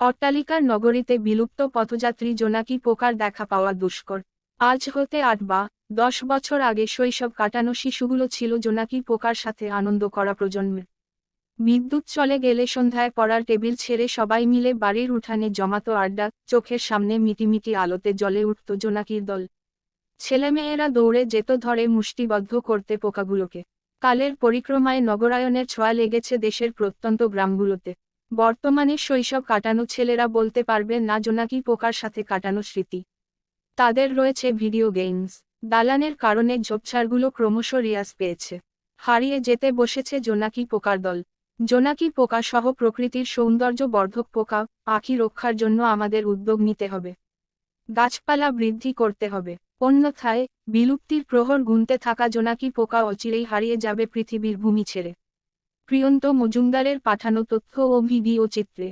অট্টালিকার নগরীতে বিলুপ্ত পথযাত্রী জোনাকি পোকার দেখা পাওয়া দুষ্কর। আজ হতে আট বা দশ বছর আগে শৈশব কাটানো শিশুগুলো ছিল জোনাকি পোকার সাথে আনন্দ করা প্রজন্মের। বিদ্যুৎ চলে গেলে সন্ধ্যায় পড়ার টেবিল ছেড়ে সবাই মিলে বাড়ির উঠানে জমাতো আড্ডা, চোখের সামনে মিটিমিটি আলোতে জলে উঠত জোনাকির দল। ছেলেমেয়েরা দৌড়ে যেত ধরে মুষ্টিবদ্ধ করতে পোকাগুলোকে। কালের পরিক্রমায় নগরায়নের ছোঁয়া লেগেছে দেশের প্রত্যন্ত গ্রামগুলোতে। বর্তমানে শৈশব কাটানো ছেলেরা বলতে পারবে না জোনাকি পোকার সাথে কাটানো স্মৃতি। তাদের রয়েছে ভিডিও গেমস। দালানের কারণে ঝোপঝাড়গুলো ক্রমশ রিয়াজ পেয়েছে। হারিয়ে যেতে বসেছে জোনাকি পোকার দল। জোনাকি পোকা সহ প্রকৃতির সৌন্দর্য বর্ধক পোকা, পাখি রক্ষার জন্য আমাদের উদ্যোগ নিতে হবে। গাছপালা বৃদ্ধি করতে হবে। অন্যথায়, বিলুপ্তির প্রহর গুনতে থাকা জোনাকি পোকা অচিরেই হারিয়ে যাবে পৃথিবীর ভূমি ছেড়ে। প্রিয়ন্ত মজুমদারের পাঠানো তথ্য ও ভিডিও চিত্রে।